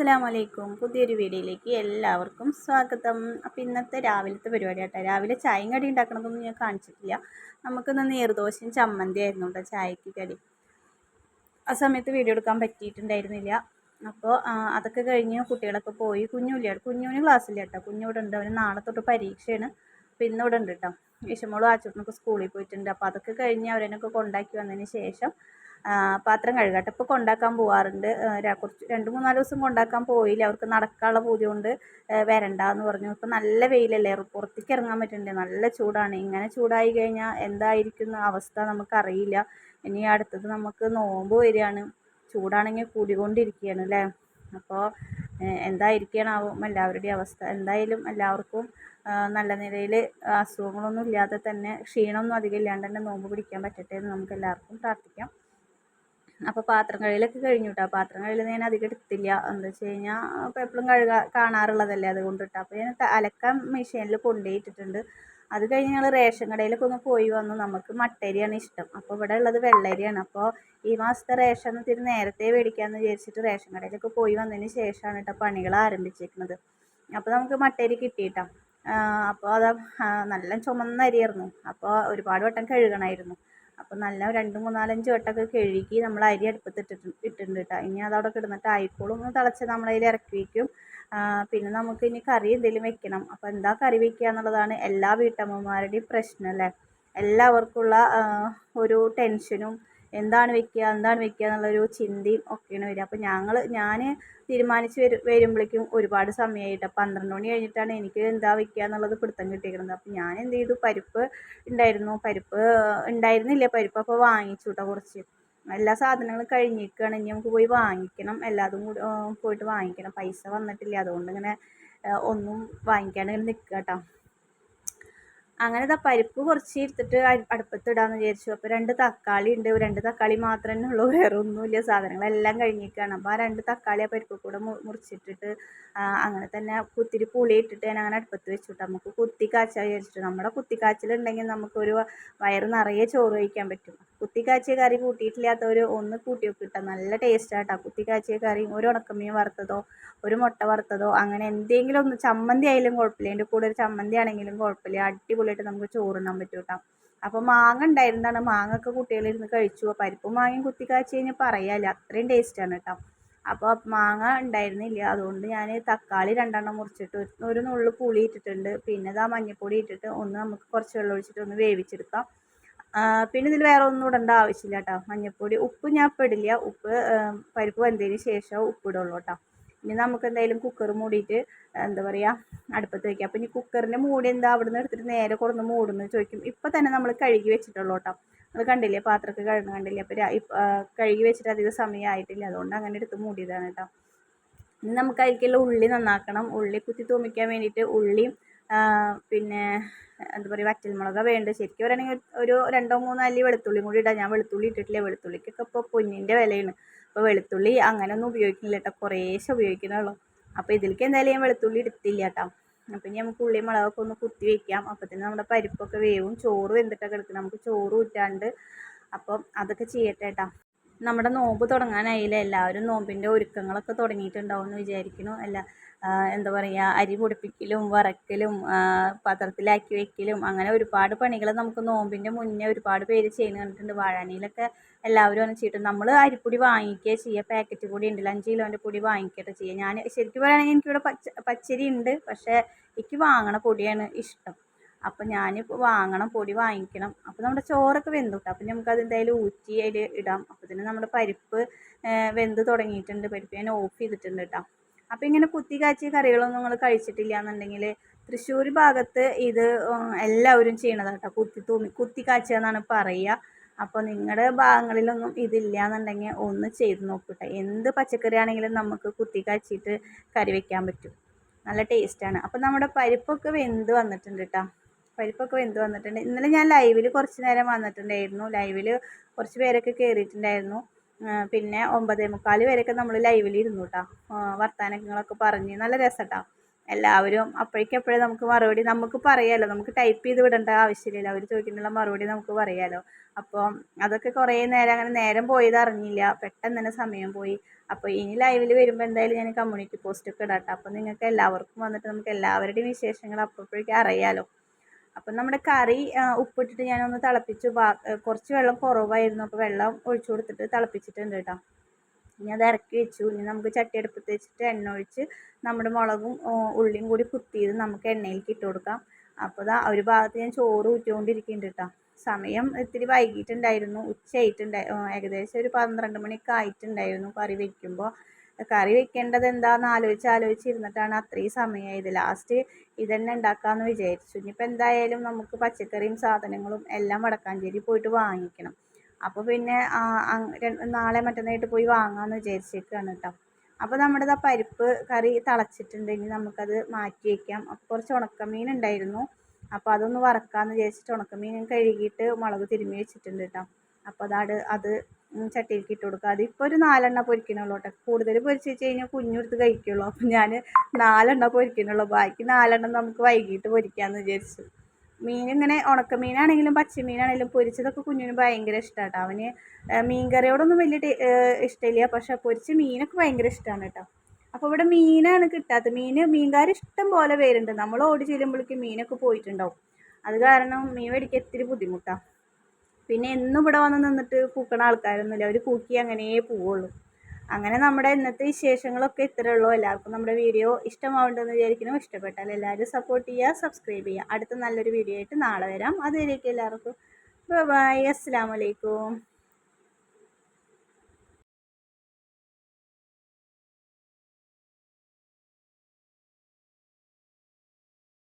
അസ്സലാമു വലൈക്കും പുതിയൊരു വീഡിയോയിലേക്ക് എല്ലാവർക്കും സ്വാഗതം. അപ്പോൾ ഇന്നത്തെ രാവിലത്തെ പരിപാടി കേട്ടോ രാവിലെ ചായയും കടി ഉണ്ടാക്കണതൊന്നും ഞാൻ കാണിച്ചിട്ടില്ല. നമുക്കിന്ന് നീർദോശയും ചമ്മന്തി ആയിരുന്നു കേട്ടോ ചായക്ക് കടി. ആ സമയത്ത് വീഡിയോ എടുക്കാൻ പറ്റിയിട്ടുണ്ടായിരുന്നില്ല. അപ്പോൾ അതൊക്കെ കഴിഞ്ഞ് കുട്ടികളൊക്കെ പോയി. കുഞ്ഞുമില്ല കുഞ്ഞുവിന് ക്ലാസ്സില്ല കേട്ടോ കുഞ്ഞിവിടെ ഉണ്ട്. അവന് നാളെ തൊട്ട് പരീക്ഷയാണ്. അപ്പോൾ ഇന്നിവിടെ ഉണ്ട് കേട്ടോ വിഷമോളും ആച്ചോട്ടനൊക്കെ സ്കൂളിൽ പോയിട്ടുണ്ട്. അപ്പോൾ അതൊക്കെ കഴിഞ്ഞ് അവരെന്നൊക്കെ കൊണ്ടാക്കി വന്നതിന് ശേഷം പാത്രം കഴുകട്ടെ. ഇപ്പോൾ കൊണ്ടാക്കാൻ പോവാറുണ്ട്. കുറച്ച് രണ്ട് മൂന്നാൽ ദിവസം കൊണ്ടാക്കാൻ പോയില്ല. അവർക്ക് നടക്കാനുള്ള പൂതി കൊണ്ട് വരണ്ടാന്ന് പറഞ്ഞു. ഇപ്പം നല്ല വെയിലല്ലേ? പുറത്തേക്ക് ഇറങ്ങാൻ പറ്റുന്നുണ്ട് നല്ല ചൂടാണ്. ഇങ്ങനെ ചൂടായി കഴിഞ്ഞാൽ എന്തായിരിക്കുന്ന അവസ്ഥ നമുക്കറിയില്ല. ഇനി അടുത്തത് നമുക്ക് നോമ്പ് വരികയാണ്. ചൂടാണെങ്കിൽ കൂടിക്കൊണ്ടിരിക്കുകയാണ് അല്ലേ അപ്പോൾ എന്തായിരിക്കണാവും എല്ലാവരുടെയും അവസ്ഥ. എന്തായാലും എല്ലാവർക്കും നല്ല നിലയിൽ അസുഖങ്ങളൊന്നും ഇല്ലാതെ തന്നെ ക്ഷീണമൊന്നും അധികം ഇല്ലാണ്ട് തന്നെ നോമ്പ് പിടിക്കാൻ പറ്റട്ടെ എന്ന് നമുക്ക് എല്ലാവർക്കും പ്രാർത്ഥിക്കാം. അപ്പോൾ പാത്രം കഴുകലൊക്കെ കഴിഞ്ഞു കേട്ടോ പാത്രം കഴുകൽ ഞാൻ അധികം എടുത്തില്ല. എന്താ വെച്ച് കഴിഞ്ഞാൽ അപ്പോൾ എപ്പോഴും കഴുകാ കാണാറുള്ളതല്ലേ അതുകൊണ്ട് കേട്ടോ അപ്പോൾ ഞാൻ അലക്കാൻ മെഷീനിൽ കൊണ്ടുപോയിട്ടിട്ടുണ്ട് അത് കഴിഞ്ഞ് ഞങ്ങൾ റേഷൻ കടയിലൊക്കെ ഒന്ന് പോയി വന്നു. നമുക്ക് മട്ടരിയാണ് ഇഷ്ടം. അപ്പോൾ ഇവിടെ ഉള്ളത് വെള്ളരിയാണ്. അപ്പോൾ ഈ മാസത്തെ റേഷൻ ഇത്തിരി നേരത്തെ മേടിക്കാമെന്ന് വിചാരിച്ചിട്ട് റേഷൻ കടയിലൊക്കെ പോയി വന്നതിന് ശേഷമാണ് കേട്ടോ പണികൾ ആരംഭിച്ചിരിക്കുന്നത് അപ്പോൾ നമുക്ക് മട്ടരി കിട്ടിയിട്ടാ. അപ്പോൾ അത് നല്ല ചുമന്ന അരിയായിരുന്നു. അപ്പോൾ ഒരുപാട് വട്ടം കഴുകണമായിരുന്നു അപ്പോൾ നല്ല രണ്ട് മൂന്നാലഞ്ച് വട്ടമൊക്കെ കഴുകി നമ്മൾ അരി അടുപ്പത്ത് ഇട്ടിട്ട് ഇട്ടിട്ടുണ്ട്. കേട്ടോ ഇനി അതവിടെ കിടന്നിട്ട് ആയിക്കോളും ഒന്ന് തിളച്ച് നമ്മളതിൽ ഇറക്കി വയ്ക്കും പിന്നെ നമുക്ക് ഇനി കറി എന്തെങ്കിലും വെക്കണം. അപ്പോൾ എന്താ കറി വെക്കുക എന്നുള്ളതാണ് എല്ലാ വീട്ടമ്മമാരുടെയും പ്രശ്നം അല്ലേ? എല്ലാവർക്കുള്ള ഒരു ടെൻഷനും എന്താണ് വെക്കുക എന്താണ് വെക്കുക എന്നുള്ളൊരു ചിന്തയും ഒക്കെയാണ് വരിക. അപ്പോൾ ഞങ്ങൾ ഞാൻ തീരുമാനിച്ച് വരും വരുമ്പോഴേക്കും ഒരുപാട് സമയമായിട്ട് പന്ത്രണ്ട് മണി കഴിഞ്ഞിട്ടാണ് എനിക്ക് എന്താ വെക്കുക എന്നുള്ളത് പിടുത്തം കിട്ടിയിരിക്കുന്നത് അപ്പോൾ ഞാൻ എന്ത് ചെയ്തു? പരിപ്പ് ഉണ്ടായിരുന്നു. പരിപ്പ് ഉണ്ടായിരുന്നില്ല പരിപ്പ്. അപ്പോൾ വാങ്ങിച്ചു കേട്ടോ കുറച്ച്. എല്ലാ സാധനങ്ങളും കഴിഞ്ഞിരിക്കുകയാണ് ഇനി നമുക്ക് പോയി വാങ്ങിക്കണം. എല്ലാതും കൂടി പോയിട്ട് വാങ്ങിക്കണം. പൈസ വന്നിട്ടില്ല. അതുകൊണ്ട് ഇങ്ങനെ ഒന്നും വാങ്ങിക്കാണ്ട് ഇങ്ങനെ നിൽക്കുക കേട്ടോ അങ്ങനെ ഇതാ പരിപ്പ് കുറച്ച് എടുത്തിട്ട് അടുപ്പത്തിടാന്ന് വിചാരിച്ചു. അപ്പോൾ രണ്ട് തക്കാളി ഉണ്ട്. രണ്ട് തക്കാളി മാത്രമേ ഉള്ളൂ. വേറെ ഒന്നുമില്ല. സാധനങ്ങളെല്ലാം കഴിഞ്ഞിരിക്കുകയാണ്. അപ്പോൾ ആ രണ്ട് തക്കാളി ആ പരിപ്പ് കൂടെ മുറിച്ചിട്ടിട്ട് അങ്ങനെ തന്നെ കുത്തിരി പുളി ഇട്ടിട്ട് ഞാൻ അങ്ങനെ അടുപ്പത്ത് വെച്ചിട്ട് നമുക്ക് കുത്തി കാച്ചാൽ വിചാരിച്ചിട്ട്. നമ്മുടെ കുത്തി കാച്ചിലുണ്ടെങ്കിൽ നമുക്കൊരു വയറ് നിറയെ ചോറ് കഴിക്കാൻ പറ്റും. കുത്തി കാച്ചിയ കറി കൂട്ടിയിട്ടില്ലാത്തവർ ഒന്ന് കൂട്ടി ഇട്ടാൽ നല്ല ടേസ്റ്റാട്ടോ കുത്തി കാച്ചിയ കറി ഒരു ഉണക്കമീൻ വറുത്തതോ ഒരു മുട്ട വറുത്തതോ അങ്ങനെ എന്തെങ്കിലും ഒന്ന് ചമ്മന്തി ആയാലും കുഴപ്പമില്ല. എന്റെ കൂടെ ഒരു ചമ്മന്തി ആണെങ്കിലും കുഴപ്പമില്ല. അടിപൊളിയായിട്ട് നമുക്ക് ചോറുണ്ണാൻ പറ്റും കേട്ടോ അപ്പോൾ മാങ്ങ ഉണ്ടായിരുന്നതാണ് മാങ്ങ ഒക്കെ കുട്ടികളിരുന്ന് കഴിച്ചു. പരിപ്പ് മാങ്ങയും കുത്തി കാച്ചു കഴിഞ്ഞാൽ പറയാല്ല അത്രയും ടേസ്റ്റാണ് കേട്ടോ അപ്പോൾ മാങ്ങ ഉണ്ടായിരുന്നില്ല. അതുകൊണ്ട് ഞാൻ തക്കാളി രണ്ടെണ്ണം മുറിച്ചിട്ട് ഒരു നുള്ളു പുളി ഇട്ടിട്ടുണ്ട്. പിന്നെ ഇതാ മഞ്ഞൾപ്പൊടി ഇട്ടിട്ട് ഒന്ന് നമുക്ക് കുറച്ച് വെള്ളം ഒഴിച്ചിട്ട് ഒന്ന് വേവിച്ചെടുക്കാം. പിന്നെ ഇതിൽ വേറെ ഒന്നും ഇടേണ്ട ആവശ്യമില്ല കേട്ടോ മഞ്ഞൾപ്പൊടി ഉപ്പ് ഞാൻ ഇപ്പം ഇടില്ല. ഉപ്പ് പരിപ്പ് വെന്തതിന് ശേഷം ഉപ്പ് ഇടുള്ളൂ കേട്ടോ ഇനി നമുക്ക് എന്തായാലും കുക്കർ മൂടിയിട്ട് എന്താ പറയുക അടുപ്പത്ത് വയ്ക്കാം അപ്പോൾ ഇനി കുക്കറിന്റെ മൂടി എന്താ അവിടെ നിന്ന് എടുത്തിട്ട് നേരെ കൊടുന്ന് മൂടുന്നു ചോദിക്കും. ഇപ്പോൾ തന്നെ നമ്മൾ കഴുകി വെച്ചിട്ടുള്ളൂ കേട്ടോ. അത് കണ്ടില്ലേ പാത്രമൊക്കെ കഴുകുന്ന കണ്ടില്ലേ? അപ്പോൾ കഴുകി വെച്ചിട്ട് അധികം സമയമായിട്ടില്ല അതുകൊണ്ട് അങ്ങനെ എടുത്ത് മൂടിയതാണ് കേട്ടോ. ഇനി നമുക്ക് അതിലേക്കുള്ള ഉള്ളി നന്നാക്കണം. ഉള്ളി കുത്തി തൂമിക്കാൻ വേണ്ടിയിട്ട് ഉള്ളിയും പിന്നെ എന്താ പറയുക വറ്റൽമുളക് വേണ്ടത്. ശരിക്കും പറയുകയാണെങ്കിൽ ഒരു രണ്ടോ മൂന്നോ അല്ലി വെളുത്തുള്ളിയും കൂടി ഇടാം. ഞാൻ വെളുത്തുള്ളി ഇട്ടിട്ടില്ല. വെളുത്തുള്ളിക്കൊക്കെ ഇപ്പോൾ പൊന്നിന്റെ വിലയാണ്. അപ്പോൾ വെളുത്തുള്ളി അങ്ങനെയൊന്നും ഉപയോഗിക്കുന്നില്ല കേട്ടോ കുറേശ്ശെ ഉപയോഗിക്കുന്നുള്ളൂ. അപ്പോൾ ഇതിലേക്ക് എന്തായാലും ഞാൻ വെളുത്തുള്ളി എടുത്തില്ല കേട്ടോ അപ്പം ഇനി നമുക്ക് ഉള്ളി മുളകൊക്കെ ഒന്ന് കുത്തി വയ്ക്കാം തന്നെ നമ്മുടെ പരിപ്പൊക്കെ വേവും. ചോറ് വെന്തിട്ടൊക്കെ എടുക്കണം നമുക്ക് ചോറ് ഊറ്റാണ്ട് അപ്പം അതൊക്കെ ചെയ്യട്ടെ കേട്ടോ നമ്മുടെ നോമ്പ് തുടങ്ങാനായില്ല? എല്ലാവരും നോമ്പിന്റെ ഒരുക്കങ്ങളൊക്കെ തുടങ്ങിയിട്ടുണ്ടാവും എന്ന് വിചാരിക്കുന്നു. അല്ല എന്താ പറയുക അരി പൊടിപ്പിക്കലും വറക്കലും പാത്രത്തിലാക്കി വെക്കലും അങ്ങനെ ഒരുപാട് പണികൾ നമുക്ക് നോമ്പിന്റെ മുന്നേ ഒരുപാട് പേര് ചെയ്യുന്ന കണ്ടിട്ടുണ്ട് വാഴാനിയിലൊക്കെ എല്ലാവരും അങ്ങനെ ചെയ്തിട്ട് നമ്മൾ അരിപ്പൊടി വാങ്ങിക്കുക ചെയ്യുക പാക്കറ്റ് പൊടി ഉണ്ടല്ലോ അഞ്ച് കിലോന്റെ പൊടി വാങ്ങിക്കട്ടെ ചെയ്യുക ഞാൻ ശരിക്കും പറയുകയാണെങ്കിൽ എനിക്കിവിടെ പച്ച പച്ചരി ഉണ്ട്. പക്ഷേ എനിക്ക് വാങ്ങണ പൊടിയാണ് ഇഷ്ടം. അപ്പം ഞാൻ വാങ്ങണം പൊടി വാങ്ങിക്കണം. അപ്പോൾ നമ്മുടെ ചോറൊക്കെ വെന്തു കിട്ടും അപ്പം നമുക്കത് എന്തായാലും ഊറ്റി അതിൽ ഇടാം. അപ്പോൾ തന്നെ നമ്മുടെ പരിപ്പ് വെന്ത് തുടങ്ങിയിട്ടുണ്ട്. പരിപ്പ് ഞാൻ ഓഫ് ചെയ്തിട്ടുണ്ട് കേട്ടോ അപ്പോൾ ഇങ്ങനെ കുത്തി കാച്ചിയ കറികളൊന്നും നിങ്ങൾ കഴിച്ചിട്ടില്ല എന്നുണ്ടെങ്കിൽ തൃശ്ശൂർ ഭാഗത്ത് ഇത് എല്ലാവരും ചെയ്യണതാണ് കേട്ടോ കുത്തി തൂമി കുത്തി എന്നാണ് പറയുക അപ്പോൾ നിങ്ങളുടെ ഭാഗങ്ങളിലൊന്നും ഇതില്ല എന്നുണ്ടെങ്കിൽ ഒന്ന് ചെയ്ത് നോക്കട്ടെ. എന്ത് പച്ചക്കറി ആണെങ്കിലും നമുക്ക് കുത്തി കാച്ചിട്ട് കറി വെക്കാൻ പറ്റും. നല്ല ടേസ്റ്റാണ് അപ്പോൾ നമ്മുടെ പരിപ്പൊക്കെ വെന്ത് വന്നിട്ടുണ്ട് കേട്ടോ പരിപ്പൊക്കെ വെന്ത് വന്നിട്ടുണ്ട്. ഇന്നലെ ഞാൻ ലൈവിൽ കുറച്ച് നേരം വന്നിട്ടുണ്ടായിരുന്നു. ലൈവിൽ കുറച്ച് പേരൊക്കെ കയറിയിട്ടുണ്ടായിരുന്നു പിന്നെ ഒമ്പതേ മുക്കാൽ വരെയൊക്കെ നമ്മൾ ലൈവിൽ ഇരുന്നു കേട്ടോ വർത്തമാനങ്ങളൊക്കെ പറഞ്ഞ്. നല്ല രസം കേട്ടോ എല്ലാവരും അപ്പോഴേക്കപ്പോഴേ നമുക്ക് മറുപടി നമുക്ക് പറയാമല്ലോ നമുക്ക് ടൈപ്പ് ചെയ്ത് വിടേണ്ട ആവശ്യമില്ല അവർ ചോദിക്കുന്നുള്ള മറുപടി നമുക്ക് പറയാമല്ലോ അപ്പോൾ അതൊക്കെ കുറേ നേരം അങ്ങനെ നേരം പോയത് അറിഞ്ഞില്ല. പെട്ടെന്ന് തന്നെ സമയം പോയി. അപ്പോൾ ഇനി ലൈവിൽ വരുമ്പോൾ എന്തായാലും ഞാൻ കമ്മ്യൂണിറ്റി പോസ്റ്റൊക്കെ ഇടാം കേട്ടോ അപ്പോൾ നിങ്ങൾക്ക് എല്ലാവർക്കും വന്നിട്ട് നമുക്ക് എല്ലാവരുടെയും വിശേഷങ്ങൾ അപ്പോഴേക്കും അറിയാമല്ലോ അപ്പം നമ്മുടെ കറി ഉപ്പിട്ടിട്ട് ഞാനൊന്ന് തിളപ്പിച്ചു കുറച്ച് വെള്ളം കുറവായിരുന്നു. അപ്പോൾ വെള്ളം ഒഴിച്ചു കൊടുത്തിട്ട് തിളപ്പിച്ചിട്ടുണ്ട് കേട്ടോ. ഇനി അത് ഇറക്കി വെച്ചു. ഇനി നമുക്ക് ചട്ടി അടുപ്പത്ത് വെച്ചിട്ട് എണ്ണ ഒഴിച്ച് നമ്മുടെ മുളകും ഉള്ളിയും കൂടി കുത്തിയത് നമുക്ക് എണ്ണയിലേക്ക് ഇട്ട് കൊടുക്കാം. അപ്പോൾ ഇതാ ഒരു ഭാഗത്ത് ഞാൻ ചോറ് ഊറ്റിക്കൊണ്ടിരിക്കുന്നുണ്ട് കേട്ടോ. സമയം ഇത്തിരി വൈകിട്ടുണ്ടായിരുന്നു ഉച്ചയായിട്ടുണ്ടായി ഏകദേശം ഒരു പന്ത്രണ്ട് മണിയൊക്കെ ആയിട്ടുണ്ടായിരുന്നു കറി വയ്ക്കുമ്പോൾ കറി വെക്കേണ്ടത് എന്താണെന്ന് ആലോചിച്ച് ആലോചിച്ചിരുന്നിട്ടാണ് അത്രയും സമയമായത് ലാസ്റ്റ് ഇതന്നെ ഉണ്ടാക്കാമെന്ന് വിചാരിച്ചു. ഇനിയിപ്പോൾ എന്തായാലും നമുക്ക് പച്ചക്കറിയും സാധനങ്ങളും എല്ലാം വടക്കാഞ്ചേരി പോയിട്ട് വാങ്ങിക്കണം. അപ്പോൾ പിന്നെ നാളെ മറ്റന്നായിട്ട് പോയി വാങ്ങാമെന്ന് വിചാരിച്ചേക്കാണ് കേട്ടോ അപ്പോൾ നമ്മുടെ പരിപ്പ് കറി തിളച്ചിട്ടുണ്ട്. ഇനി നമുക്കത് മാറ്റി വയ്ക്കാം അപ്പോൾ കുറച്ച് ഉണക്കമീൻ ഉണ്ടായിരുന്നു. അപ്പോൾ അതൊന്ന് വറക്കാമെന്ന് വിചാരിച്ചിട്ട് ഉണക്കമീൻ കഴുകിയിട്ട് മുളക് തിരുമ്മി വെച്ചിട്ടുണ്ട് കേട്ടോ അപ്പോൾ അതാണ് അത് ചട്ടിയിലേക്ക് ഇട്ട് കൊടുക്കുക. അതിപ്പോൾ ഒരു നാലെണ്ണ പൊരിക്കണുള്ളൂ കേട്ടോ. കൂടുതൽ പൊരിച്ച് വെച്ച് കഴിഞ്ഞാൽ കുഞ്ഞെടുത്ത് കഴിക്കുള്ളൂ. അപ്പം ഞാൻ നാലെണ്ണ പൊരിക്കണുള്ളൂ. ബാക്കി നാലെണ്ണം നമുക്ക് വൈകിട്ട് പൊരിക്കാമെന്ന് വിചാരിച്ചു. മീൻ ഇങ്ങനെ ഉണക്കമീനാണെങ്കിലും പച്ചമീനാണെങ്കിലും പൊരിച്ചതൊക്കെ കുഞ്ഞിന് ഭയങ്കര ഇഷ്ടമാണ് അവന് മീൻകറിയോടൊന്നും വലിയ ഇഷ്ടമില്ല. പക്ഷേ പൊരിച്ച മീനൊക്കെ ഭയങ്കര ഇഷ്ടമാണ് കേട്ടോ. അപ്പോൾ ഇവിടെ മീനാണ് കിട്ടാത്തത് മീൻ മീൻകാർ ഇഷ്ടം പോലെ പേരുണ്ട്. നമ്മൾ ഓടി ചെല്ലുമ്പോഴേക്കും മീനൊക്കെ പോയിട്ടുണ്ടാവും. അത് കാരണം മീൻ മേടിക്കാൻ ഇത്തിരി ബുദ്ധിമുട്ടാണ് പിന്നെ എന്നും ഇവിടെ വന്ന് നിന്നിട്ട് പൂക്കണ ആൾക്കാരൊന്നുമില്ല. അവർ പൂക്കി അങ്ങനെ പോവുള്ളൂ. അങ്ങനെ നമ്മുടെ ഇന്നത്തെ വിശേഷങ്ങളൊക്കെ ഇത്രയേ ഉള്ളൂ. എല്ലാവർക്കും നമ്മുടെ വീഡിയോ ഇഷ്ടമാവുണ്ടെന്ന് വിചാരിക്കുന്നു. ഇഷ്ടപ്പെട്ടാൽ എല്ലാവരും സപ്പോർട്ട് ചെയ്യുക സബ്സ്ക്രൈബ് ചെയ്യുക. അടുത്ത നല്ലൊരു വീഡിയോ ആയിട്ട് നാളെ വരാം. അതുവരെയൊക്കെ എല്ലാവർക്കും. ബൈ അസ്സാം വലൈക്കും